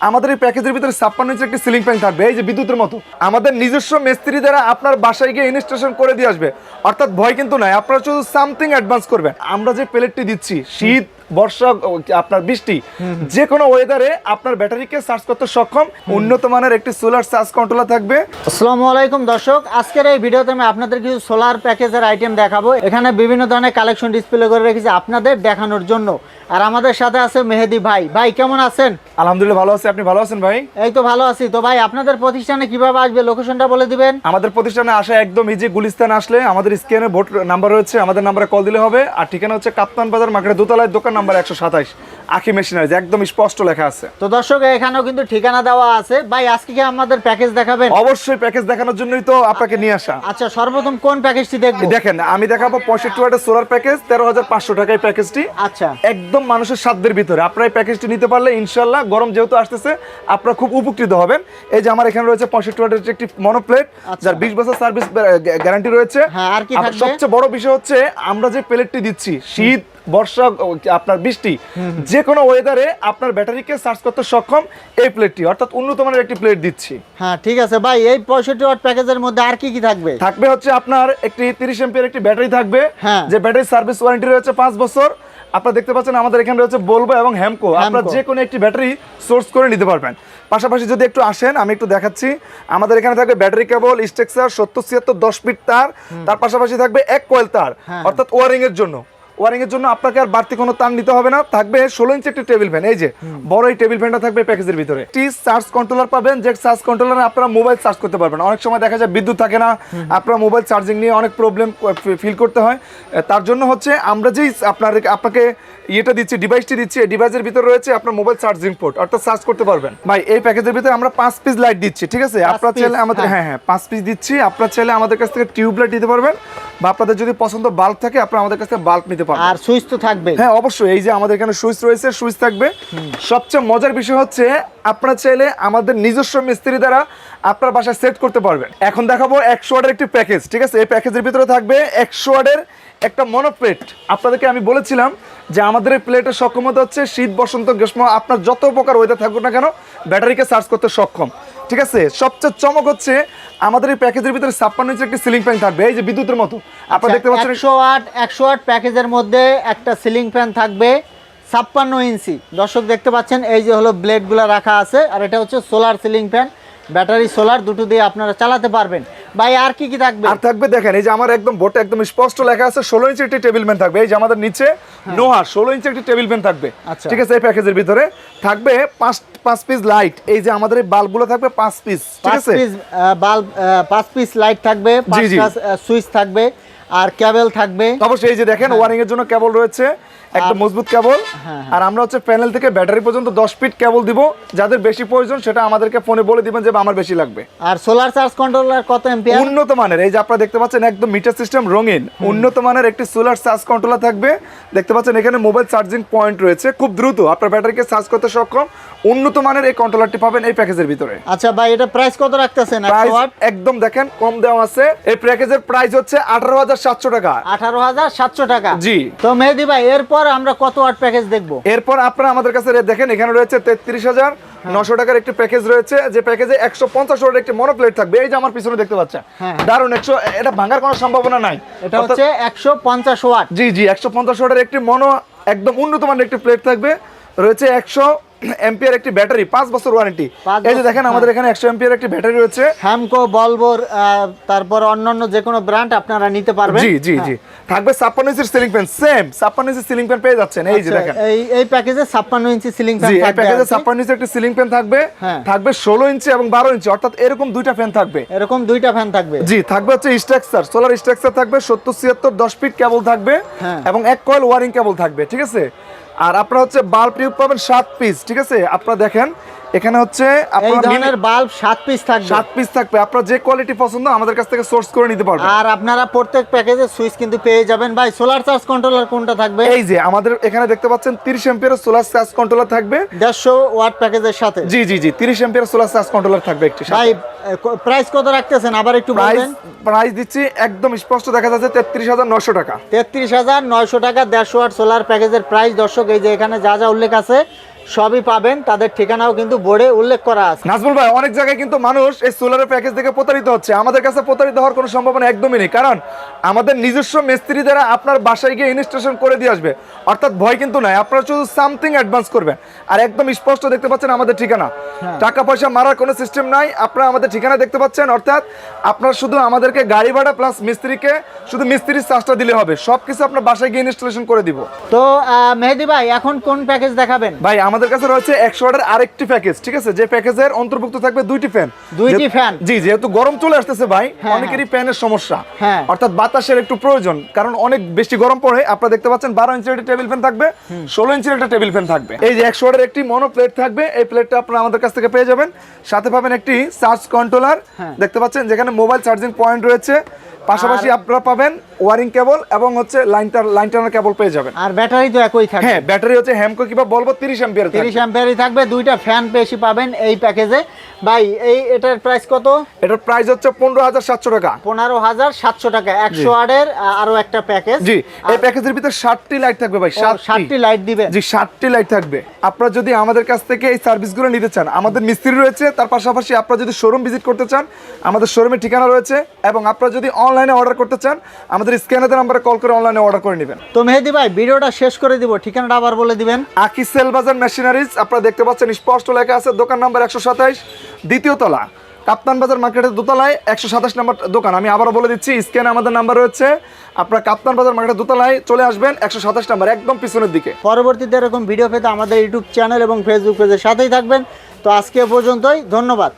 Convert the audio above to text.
আমাদের এই প্যাকেজের ভিতরে ছাপ্পান্ন ইঞ্চের একটি সিলিং ফ্যান থাকবে, এই যে বিদ্যুতের মতো। আমাদের নিজস্ব মিস্ত্রি দ্বারা আপনার বাসায় গিয়ে ইনস্টলেশন করে দিয়ে আসবে, অর্থাৎ ভয় কিন্তু নাই, আপনারা শুধু সামথিং অ্যাডভান্স করবেন। আমরা যে প্লেটটি দিচ্ছি, শীত বর্ষা আপনার বৃষ্টি যে কোনো ওয়েদারে আপনার ব্যাটারিকে চার্জ করতে সক্ষম। উন্নত মানের একটি সোলার চার্জ কন্ট্রোলার থাকবে। আসসালামু আলাইকুম দর্শক আজকের এই ভিডিওতে আমি আপনাদের কিছু সোলার প্যাকেজের আইটেম দেখাবো। এখানে বিভিন্ন ধরনের কালেকশন ডিসপ্লে করে রেখেছি আপনাদের দেখানোর জন্য। আর আমাদের সাথে আছে মেহেদি ভাই। ভাই কেমন আছেন? আলহামদুলিল্লাহ ভালো আছি। আপনি ভালো আছেন ভাই? এই তো ভালো আছি। তো ভাই আপনাদের প্রতিষ্ঠানে কীভাবে আসবে? লোকেশনটা বলে দিবেন। আমাদের প্রতিষ্ঠানে আসা একদম ইজি গুলিস্তান আসলে। আমাদের স্ক্যানে ভোট নাম্বার রয়েছে আমাদের নাম্বারে কল দিলে হবে। আর ঠিকানা হচ্ছে কাপ্তান বাজার মার্কেটের দোতলায় দোকান নাম্বার একশো সাতাইশ আখি মেশিনারিজ একদম স্পষ্ট লেখা আছে। তো দর্শক এখানেও কিন্তু ঠিকানা দেওয়া আছে। ভাই আজকে কি আমাদের প্যাকেজ দেখাবেন? অবশ্যই প্যাকেজ দেখানোর জন্যই তো আপনাকে নিয়ে আসা। আচ্ছা সর্বপ্রথম কোন প্যাকেজটি দেখব? দেখেন আমি দেখাবো পঁয়ষট্টি ওয়াটের সোলার প্যাকেজ তেরো হাজার পাঁচশো টাকায় প্যাকেজটি। আচ্ছা। একদম মানুষের সাধ্যের ভিতরে। আপনার এই প্যাকেজটি নিতে পারলে ইনশাল্লাহ গরম যেহেতু আসতেছে আপনারা খুব উপকৃত হবেন। এই যে আমার এখানে রয়েছে পঁয়ষট্টি ওয়াটের একটি মনোপ্লেট আচ্ছা। যার বিশ বছর সার্ভিস গ্যারান্টি রয়েছে। হ্যাঁ, আর কি সবচেয়ে বড় বিষয় হচ্ছে আমরা যে প্লেটটি দিচ্ছি শীত বর্ষা আপনার বৃষ্টি যে কোনো ওয়েদারে আপনার ব্যাটারিকে চার্জ করতে সক্ষম এই প্লেটটি অর্থাৎ উন্নত মানের একটি প্লেট দিচ্ছি। হ্যাঁ ঠিক আছে। ভাই এই পঁয়ষট্টি ওয়াট প্যাকেজের মধ্যে আর কি কি থাকবে? থাকবে হচ্ছে আপনার একটি তিরিশ এমপিয়ার একটি ব্যাটারি থাকবে হ্যাঁ। যে ব্যাটারি সার্ভিস ওয়ারেন্টি রয়েছে পাঁচ বছর। আপনারা দেখতে পাচ্ছেন আমাদের এখানে রয়েছে বলব এবং হ্যামকো আপনারা যে কোনো একটি ব্যাটারি সোর্স করে নিতে পারবেন। পাশাপাশি যদি একটু আসেন আমি একটু দেখাচ্ছি। আমাদের এখানে থাকবে ব্যাটারি কেবল স্ট্রাকচার সত্তর ছিয়াত্তর দশ ফিট তার। তার পাশাপাশি থাকবে এক কয়েল তার হ্যাঁ। অর্থাৎ ওয়ারিং এর জন্য। ওয়ারিং এর জন্য আপনাকে আর বাড়তি কোনো তার নিতে হবে না। থাকবে ষোলো ইঞ্চি একটি টেবিল ফ্যান এই যে বড় এই টেবিল ফ্যানটা থাকবে প্যাকেজের ভিতরে। একটি চার্জ কন্ট্রোলার পাবেন যে চার্জ কন্ট্রোলারে আপনারা মোবাইল চার্জ করতে পারবেন। অনেক সময় দেখা যায় বিদ্যুৎ থাকে না আপনার মোবাইল চার্জিং নিয়ে অনেক প্রবলেম ফিল করতে হয়। তার জন্য হচ্ছে আমরা যেই আপনার আপনাকে ইয়েটা দিচ্ছি ডিভাইসটি দিচ্ছি এই ডিভাইসের ভিতরে রয়েছে আপনার মোবাইল চার্জিং পোর্ট অর্থাৎ চার্জ করতে পারবেন। ভাই এই প্যাকেজের ভিতরে আমরা পাঁচ পিস লাইট দিচ্ছি ঠিক আছে? আপনার চাইলে আমাদের হ্যাঁ। হ্যাঁ হ্যাঁ পাঁচ পিস দিচ্ছি। আপনার চাইলে আমাদের কাছ থেকে টিউব লাইট দিতে পারবেন। বা আপনাদের যদি পছন্দ বাল্ব থাকে আপনারা আমাদের কাছ বাল্ব নিতে পারবেন। আর সুইচ তো থাকবে। হ্যাঁ অবশ্যই। এই যে আমাদের এখানে সুইচ রয়েছে সুইচ থাকবে। সবচেয়ে মজার বিষয় হচ্ছে আপনারা চাইলে আমাদের নিজস্ব মিস্ত্রি দ্বারা আপনার বাসায় সেট করতে পারবেন। এখন দেখাবো একশো ওয়ার্ডের একটি প্যাকেজ ঠিক আছে? এই প্যাকেজের ভিতরে থাকবে একশো ওয়ার্ডের একটা মনোপ্লেট আপনাদেরকে আমি বলেছিলাম যে আমাদের এই প্লেটের সক্ষমতা হচ্ছে শীত বসন্ত গ্রীষ্ম আপনার যত প্রকার ওয়েদার থাকুক না কেন ব্যাটারিকে চার্জ করতে সক্ষম। ঠিক আছে? সবচেয়ে চমক হচ্ছে আমাদের এই প্যাকেজের ভিতরে ছাপ্পান্ন ইঞ্চি একটি সিলিং ফ্যান থাকবে, এই যে বিদ্যুতের মতো। আপনারা দেখতে পাচ্ছেন একশো আট একশো আট প্যাকেজের মধ্যে একটা সিলিং ফ্যান থাকবে, ছাপ্পান্ন ইঞ্চি। দর্শক দেখতে পাচ্ছেন, এই যে হলো ব্লেডগুলো রাখা আছে, আর এটা হচ্ছে solar ceiling fan battery solar দুটো দিয়ে আপনারা চালাতে পারবেন। ভাই আর কি কি থাকবে? আর থাকবে দেখেন এই যে আমার একদম বোর্ডে একদম স্পষ্ট লেখা আছে ষোলো ইঞ্চি একটি টেবিল ফ্যান থাকবে। এই যে আমাদের নিচে নোহা ষোলো ইঞ্চি একটি টেবিল ফ্যান থাকবে। আচ্ছা। ঠিক আছে এই প্যাকেজের ভিতরে। থাকবে পাঁচ পাঁচ পিস লাইট এই যে আমাদের এই বাল্বগুলো থাকবে পাঁচ পিস ঠিক পাঁচ আছে? পিস বাল্ব পাঁচ পিস লাইট থাকবে। পাঁচটা সুইচ থাকবে আর কেবল থাকবে। অবশ্যই এই যে দেখেন ওয়ারিং এর জন্য কেবল রয়েছে। একটা মজবুত কেবল হ্যাঁ, আর আমরা হচ্ছে প্যানেল থেকে ব্যাটারি পর্যন্ত দশ ফিট কেবল দিব। যাদের বেশি প্রয়োজন সেটা আমাদেরকে ফোনে বলে দিবেন যে আমার বেশি লাগবে। আর সোলার চার্জ কন্ট্রোলার কত এম্পিয়ার উন্নত মানের এই যে আপনারা দেখতে পাচ্ছেন একদম মিটার সিস্টেম রঙিন। উন্নত মানের একটি সোলার চার্জ কন্ট্রোলার থাকবে। দেখতে পাচ্ছেন এখানে মোবাইল চার্জিং পয়েন্ট রয়েছে। খুব দ্রুত আপনার ব্যাটারিকে চার্জ করতে সক্ষম। উন্নত মানের এই কন্ট্রোলারটি পাবেন এই প্যাকেজের ভিতরে। আচ্ছা ভাই এটা প্রাইস কত রাখতেছেন? একদম দেখেন কম দেওয়া আছে। এই প্যাকেজের প্রাইস হচ্ছে আঠারো হাজার সাতশো টাকা। আঠারো হাজার সাতশো টাকা। জি। তো মেহেদি ভাই এরপর আমরা কত ওয়াট প্যাকেজ দেখব? এরপর আপনারা আমাদের কাছে দেখেন এখানে রয়েছে তেত্রিশ হাজার নশো টাকার একটি প্যাকেজ রয়েছে। যে প্যাকেজে একশো পঞ্চাশ ওয়াটের একটি মনোপ্লেট থাকবে। এই যে আমার পিছনে দেখতে পাচ্ছেন। হ্যাঁ। দারুণ একশো এটা ভাঙার কোনো সম্ভাবনা নাই। এটা হচ্ছে একশো পঞ্চাশ ওয়াট। জি জি একশো পঞ্চাশ ওয়াটের একটি মনো একদম উন্নত মানের একটি প্লেট থাকবে। রয়েছে একশো এম্পিয়ার একটি ব্যাটারি পাঁচ বছর ওয়ারেন্টি এই যে দেখেন আমাদের এখানে একশো এম্পিয়ার একটি ব্যাটারি রয়েছে। হ্যামকো বলবোর তারপর অন্যান্য যে কোনো ব্র্যান্ড আপনারা নিতে পারবেন। জি জি জি। থাকবে ছাপ্পান্ন ইঞ্চির সিলিং ফ্যান সেম ছাপ্পান্ন ইঞ্চির সিলিং ফ্যান পেয়ে যাচ্ছেন। এই যে আচ্ছা, দেখেন। এই এই প্যাকেজে ছাপ্পান্ন ইঞ্চি সিলিং ফ্যান এই প্যাকেজে ছাপ্পান্ন ইঞ্চি একটি সিলিং ফ্যান থাকবে। হ্যাঁ। থাকবে ষোলো ইঞ্চি এবং বারো ইঞ্চি অর্থাৎ এরকম দুইটা ফ্যান থাকবে। এরকম দুইটা ফ্যান থাকবে। জি থাকবে হচ্ছে স্ট্রাকচার সোলার স্ট্রাকচার থাকবে সত্তর ছিয়াত্তর দশ ফিট কেবল থাকবে হ্যাঁ। এবং এক কয়েল ওয়ারিং কেবল থাকবে ঠিক আছে? আর আপনারা হচ্ছে বাল্ব টিউব পাবেন সাত পিস ঠিক আছে? আপনারা দেখেন এখানে হচ্ছে এই আপনারা ধরনের বাল্ব সাত পিস থাকবে। সাত পিস থাকবে। আপনার যে কোয়ালিটি পছন্দ আমাদের কাছ থেকে সোর্স করে নিতে পারবেন। আর আপনারা প্রত্যেক প্যাকেজে সুইচ কিন্তু পেয়ে যাবেন। ভাই সোলার চার্জ কন্ট্রোলার কোনটা থাকবে? এই যে আমাদের এখানে দেখতে পাচ্ছেন তিরিশ এম্পিয়ার সোলার চার্জ কন্ট্রোলার থাকবে। দেড়শো ওয়াট প্যাকেজের সাথে? জি জি জি তিরিশ এম্পিয়ার সোলার চার্জ কন্ট্রোলার থাকবে একটি ভাই প্রাইস কত রাখতেছেন? আবার একটু বলবেন। প্রাইস দিচ্ছি একদম স্পষ্ট দেখা যাচ্ছে তেত্রিশ হাজার নশো টাকা। তেত্রিশ হাজার নয়শো টাকা দেড়শো ওয়াট সোলার প্যাকেজের প্রাইস দর্শক এই যে এখানে যা যা উল্লেখ আছে সবই পাবেন তাদের ঠিকানাও কিন্তু বোর্ডে উল্লেখ করা আছে। নাজমুল ভাই অনেক জায়গায় কিন্তু মানুষ এই সোলারের প্যাকেজ থেকে প্রতারিত হচ্ছে। আমাদের কাছে প্রতারিত হওয়ার কোনো সম্ভাবনা একদমই নেই। কারণ আমাদের নিজস্ব মিস্ত্রি দ্বারা আপনার বাসায় গিয়ে ইনস্টলেশন করে দিয়ে আসবে। অর্থাৎ ভয় কিন্তু নাই। আপনারা শুধু সামথিং অ্যাডভান্স করবেন। আর একদম স্পষ্ট দেখতে পাচ্ছেন আমাদের ঠিকানা। টাকা পয়সা মারার কোনো সিস্টেম নাই। আপনারা আমাদের ঠিকানা দেখতে পাচ্ছেন। অর্থাৎ আপনারা শুধু আমাদেরকে গাড়ি ভাড়া প্লাস মিস্ত্রিকে শুধু মিস্ত্রির চার্জটা দিলে হবে। সব কিছু আপনার বাসায় গিয়ে ইনস্টলেশন করে দিব। তো মেহেদি ভাই এখন কোন প্যাকেজ দেখাবেন? ভাই আমাদের কাছে রয়েছে একশো ওয়াটের আরেকটি প্যাকেজ ঠিক আছে? যে প্যাকেজের অন্তর্ভুক্ত থাকবে দুইটি ফ্যান দুইটি fan? জি যেহেতু গরম চলে আসতেছে ভাই হ্যাঁ, অনেকেরই ফ্যানের সমস্যা। হ্যাঁ। অর্থাৎ বাতাসের একটু প্রয়োজন কারণ অনেক বেশি গরম পড়ে আপনারা দেখতে পাচ্ছেন বারো ইঞ্চের একটা টেবিল ফ্যান থাকবে ষোলো ইঞ্চের একটা টেবিল ফ্যান থাকবে। এই যে একশো ওয়াটের একটি মনো প্লেট থাকবে এই প্লেটটা আপনারা আমাদের কাছ থেকে পেয়ে যাবেন। সাথে পাবেন একটি চার্জ কন্ট্রোলার হ্যাঁ। দেখতে পাচ্ছেন যেখানে মোবাইল চার্জিং পয়েন্ট রয়েছে। পাশাপাশি আপনারা পাবেন ওয়ারিং কেবল এবং হচ্ছে লাইনটার লাইন টানার কেবল পেয়ে যাবেন। আর ব্যাটারি তো একই থাকে হ্যাঁ ব্যাটারি হচ্ছে হ্যামকো কিংবা বলব তিরিশ অ্যাম্পিয়ার তিরিশ অ্যাম্পিয়ারই থাকবে দুইটা ফ্যান বেশি পাবেন এই প্যাকেজে ভাই এই এটার প্রাইস কত? এটার প্রাইস হচ্ছে পনেরো হাজার সাতশো টাকা। পনেরো হাজার সাতশো টাকা। একশো আটের আরও একটা প্যাকেজ জি এই প্যাকেজের ভিতরে ষাটটি লাইট থাকবে ভাই ষাটটি। লাইট দিবে। জি ষাটটি লাইট থাকবে। আপনারা যদি আমাদের কাছ থেকে এই সার্ভিসগুলো নিতে চান আমাদের মিস্ত্রি রয়েছে তার পাশাপাশি আপনারা যদি শোরুম ভিজিট করতে চান আমাদের শোরুমের ঠিকানা রয়েছে এবং আপনারা যদি অনলাইনে অর্ডার করতে চান আমাদের স্ক্যানারের নাম্বারে কল করে অনলাইনে অর্ডার করে নেবেন। তো মেহেদি ভাই ভিডিওটা শেষ করে দিব ঠিকানাটা আবার বলে দিবেন। আকি সেল বাজার মেশিনারিজ আপনারা দেখতে পাচ্ছেন স্পষ্ট লেখা আছে দোকান নাম্বার একশো সাতাইশ দ্বিতীয় তলা। কাপ্তান বাজার মার্কেটের দোতলায় একশো সাতাশ নাম্বার দোকান। আমি আবারও বলে দিচ্ছি, স্ক্যানে আমাদের নাম্বার রয়েছে। আপনারা কাপ্তান বাজার মার্কেটের দোতলায় চলে আসবেন একশো সাতাশ নাম্বার, একদম পিছনের দিকে। পরবর্তীতে এরকম ভিডিও পেতে আমাদের ইউটিউব চ্যানেল এবং ফেসবুক পেজের সাথেই থাকবেন। তো আজকে পর্যন্তই, ধন্যবাদ।